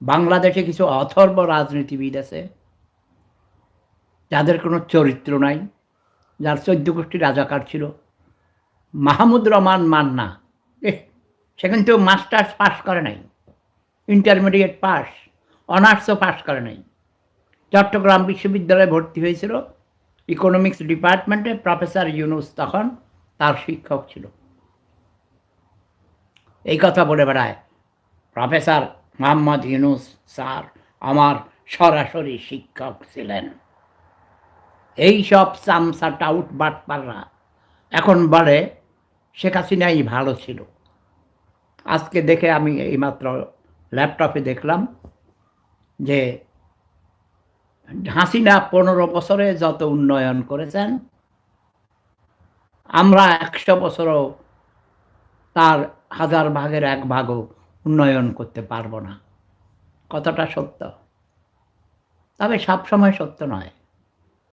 বাংলাদেশে কিছু অথর্ব রাজনীতিবিদ আছে যাদের কোনো চরিত্র নাই যার চোদ্দ গোষ্ঠী রাজাকার ছিল। মাহমুদ রহমান মান্না এহ, সে কিন্তু মাস্টার্স পাস করে নাই ইন্টারমিডিয়েট পাস অনার্সও পাস করে নাই। চট্টগ্রাম বিশ্ববিদ্যালয়ে ভর্তি হয়েছিল ইকোনমিক্স ডিপার্টমেন্টে প্রফেসর ইউনুস তখন তার শিক্ষক ছিল। এই কথা বলে বেড়ায় প্রফেসর মোহাম্মদ ইউনুস স্যার আমার সরাসরি শিক্ষক ছিলেন। এই সব চামচা টাউট বাটপাররা এখন বলে, শেখ হাসিনাই ভালো ছিল। আজকে দেখে আমি এইমাত্র ল্যাপটপে দেখলাম যে হাসিনা পনেরো বছরে যত উন্নয়ন করেছেন, আমরা একশো বছরও তার হাজার ভাগের এক ভাগও উন্নয়ন করতে পারব না। কথাটা সত্য। তবে সবসময় সত্য নয়।